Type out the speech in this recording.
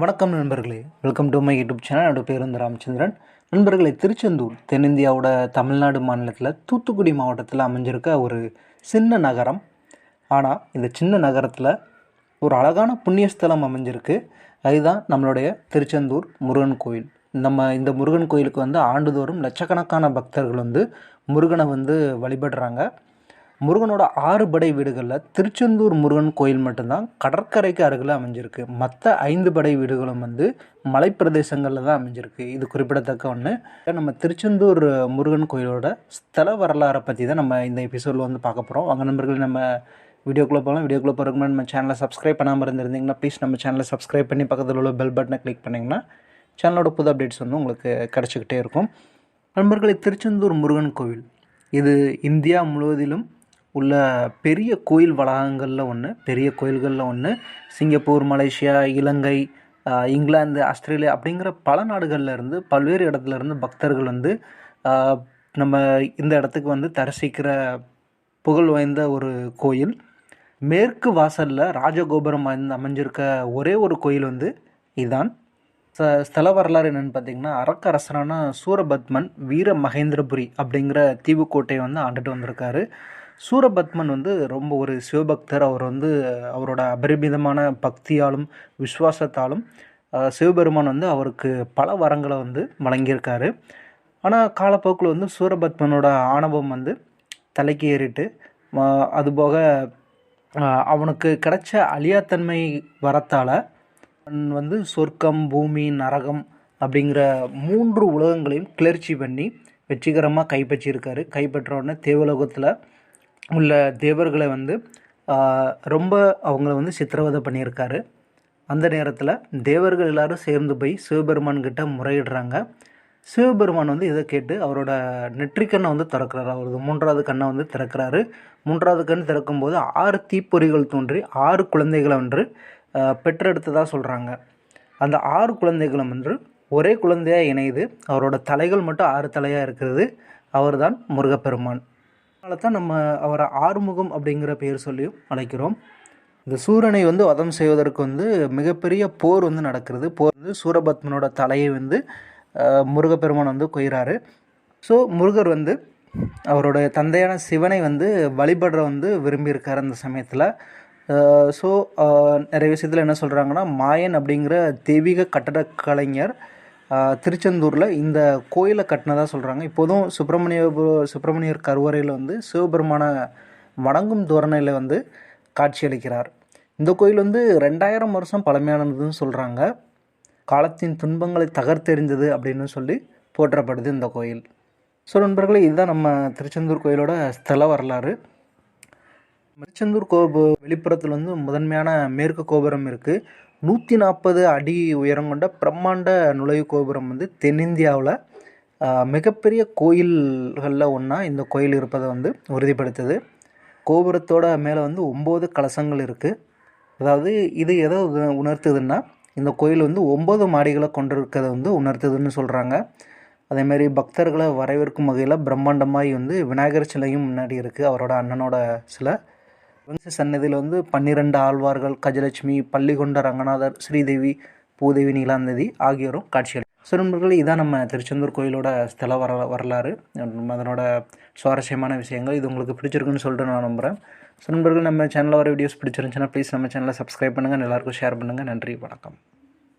வணக்கம் நண்பர்களே. Welcome to my YouTube channel என்னோட பேர் வந்து ராமச்சந்திரன். நண்பர்களே திருச்செந்தூர் தென்னிந்தியாவோட தமிழ்நாடு மாநிலத்தில் தூத்துக்குடி மாவட்டத்தில் அமைஞ்சிருக்க ஒரு சின்ன நகரம். ஆனால் இந்த சின்ன நகரத்தில் ஒரு அழகான புண்ணியஸ்தலம் அமைஞ்சிருக்கு. அதுதான் நம்மளுடைய திருச்செந்தூர் முருகன் கோயில். நம்ம இந்த முருகன் கோயிலுக்கு வந்து ஆண்டுதோறும் லட்சக்கணக்கான பக்தர்கள் வந்து முருகனை வந்து வழிபடுறாங்க. முருகனோட ஆறு படை வீடுகளில் திருச்செந்தூர் முருகன் கோயில் மட்டும்தான் கடற்கரைக்கு அருகில் அமைஞ்சிருக்கு. மற்ற ஐந்து படை வீடுகளும் வந்து மலைப்பிரதேசங்களில் தான் அமைஞ்சிருக்கு. இது குறிப்பிடத்தக்க ஒன்று நம்ம திருச்செந்தூர் முருகன் கோயிலோட ஸ்தல வரலாறை பற்றி தான் நம்ம இந்த எபிசோடில் வந்து பார்க்க போகிறோம் வாங்க நண்பர்கள் நம்ம வீடியோக்குள்ளே போகலாம் வீடியோக்குள்ளே போகிறதுக்கு முன்னாடி நம்ம சேனலை சப்ஸ்கிரைப் பண்ணாமல் இருந்திருந்தீங்கன்னா ப்ளீஸ் நம்ம சேனலை சப்ஸ்கிரைப் பண்ணி பக்கத்தில் உள்ள பெல் பட்டனை கிளிக் பண்ணிங்கன்னா சேனலோட புது அப்டேட்ஸ் வந்து உங்களுக்கு கிடச்சிக்கிட்டே இருக்கும். நண்பர்களே திருச்செந்தூர் முருகன் கோவில் இது இந்தியா முழுவதிலும் உள்ள பெரிய கோயில் வளாகங்களில் ஒன்று பெரிய கோயில்களில் ஒன்று Singapore Malaysia Ilangai England Australia அப்படிங்கிற பல நாடுகளில் இருந்து பல்வேறு இடத்துல இருந்து பக்தர்கள் வந்து நம்ம இந்த இடத்துக்கு வந்து தரிசிக்கிற புகழ் வாய்ந்த ஒரு கோயில். மேற்கு வாசலில் ராஜகோபுரம் அமைஞ்சிருக்க ஒரே ஒரு கோயில் வந்து இதுதான் ச ஸ்தல வரலாறு என்னென்னு பார்த்தீங்கன்னா அரக்கரசரான சூரபத்மன் வீர மகேந்திரபுரி அப்படிங்கிற தீவுக்கோட்டையை வந்து ஆண்டுட்டு வந்திருக்காரு. சூரபத்மன் வந்து ரொம்ப ஒரு சிவபக்தர். அவர் வந்து அவரோட அபரிமிதமான பக்தியாலும் விசுவாசத்தாலும் சிவபெருமான் வந்து அவருக்கு பல வரங்களை வந்து வழங்கியிருக்காரு. ஆனால் காலப்போக்கில் வந்து சூரபத்மனோட ஆணவம் வந்து தலைக்கு ஏறிட்டு அதுபோக அவனுக்கு கிடைச்ச அழியாத்தன்மை வரத்தால் வந்து சொர்க்கம் பூமி நரகம் அப்படிங்கிற மூன்று உலகங்களையும் கிளர்ச்சி பண்ணி வெற்றிகரமாக கைப்பற்றியிருக்காரு. கைப்பற்ற உடனே தேவலோகத்தில் உள்ள தேவர்களை வந்து ரொம்ப அவங்கள வந்து சித்திரவதை பண்ணியிருக்காரு. அந்த நேரத்தில் தேவர்கள் எல்லாரும் சேர்ந்து போய் சிவபெருமான்கிட்ட முறையிடுறாங்க. சிவபெருமான் வந்து இதை கேட்டு அவரோட நெற்றிக்கண்ணை வந்து திறக்கிறாரு. அவரது மூன்றாவது கண்ணை வந்து திறக்கிறாரு. மூன்றாவது கண் திறக்கும்போது ஆறு தீப்பொறிகள் தோன்றி ஆறு குழந்தைகளை வந்து பெற்றெடுத்ததாக சொல்கிறாங்க அந்த ஆறு குழந்தைகளும் வந்து ஒரே குழந்தையாக இணையுது அவரோட தலைகள் மட்டும் ஆறு தலையாக இருக்கிறது. அவர்தான் முருகப்பெருமான். அதனால தான் நம்ம அவரை ஆறுமுகம் அப்படிங்கிற பெயர் சொல்லியும் அழைக்கிறோம். இந்த சூரனை வந்து வதம் செய்வதற்கு வந்து மிகப்பெரிய போர் வந்து நடக்கிறது. போர் வந்து சூரபத்மனோட தலையை வந்து முருகப்பெருமான் வந்து கொய்கிறாரு ஸோ முருகர் வந்து அவரோட தந்தையான சிவனை வந்து வழிபடுற வந்து விரும்பியிருக்கார் அந்த சமயத்தில். ஸோ நிறைய விஷயத்தில் என்ன சொல்கிறாங்கன்னா மாயன் அப்படிங்கிற தெய்வீக கட்டடக் கலைஞர் திருச்செந்தூரில் இந்த கோயிலை கட்டினதாக சொல்கிறாங்க இப்போதும் சுப்பிரமணிய சுப்பிரமணியர் கருவறையில் வந்து சிவபெருமான வணங்கும் தோரணையில் வந்து காட்சியளிக்கிறார். இந்த கோயில் வந்து ரெண்டாயிரம் வருஷம் பழமையானதுன்னு சொல்கிறாங்க காலத்தின் துன்பங்களை தகர்த்தெறிந்தது அப்படின்னு சொல்லி போற்றப்படுது இந்த கோயில். ஸோ நண்பர்களே இதுதான் நம்ம திருச்செந்தூர் கோயிலோட ஸ்தல வரலாறு. திருச்செந்தூர் கோபு வெளிப்புறத்தில் வந்து முதன்மையான மேற்கு கோபுரம் இருக்குது நூற்றி நாற்பது அடி உயரம் கொண்ட பிரம்மாண்ட நுழைவு கோபுரம் வந்து தென்னிந்தியாவில் மிகப்பெரிய கோயில்களில் ஒன்றா இந்த கோயில் இருப்பதை வந்து உறுதிப்படுத்துது. கோபுரத்தோட மேலே வந்து ஒம்பது கலசங்கள் இருக்குது அதாவது இது எதை உணர்த்துதுன்னா இந்த கோயில் வந்து ஒம்பது மாடிகளை கொண்டிருக்கிறத வந்து உணர்த்துதுன்னு சொல்கிறாங்க அதேமாரி பக்தர்களை வரவேற்கும் வகையில் பிரம்மாண்டமாய் வந்து விநாயகர் சிலையும் முன்னாடி இருக்குது அவரோட அண்ணனோட சிலை. வம்ச சன்னதியில் வந்து பன்னிரெண்டு ஆழ்வார்கள் கஜலட்சுமி பள்ளிகொண்ட ரங்கநாதர் ஸ்ரீதேவி பூதேவி நீலாந்தேவி ஆகியோரும் காட்சிகள் ஸோ நண்பர்களே இதான் நம்ம திருச்செந்தூர் கோயிலோட ஸ்தல வர வரலாறு. அதனோட சுவாரஸ்யமான விஷயங்கள். இது உங்களுக்கு பிடிச்சிருக்குன்னு சொல்லிட்டு நான் நம்புகிறேன் ஸோ நண்பர்கள் நம்ம சேனலில் வர வீடியோஸ் பிடிச்சிருந்துச்சுன்னா ப்ளீஸ் நம்ம சேனலை சப்ஸ்கிரைப் பண்ணுங்கள் எல்லாருக்கும் ஷேர் பண்ணுங்கள் நன்றி வணக்கம்.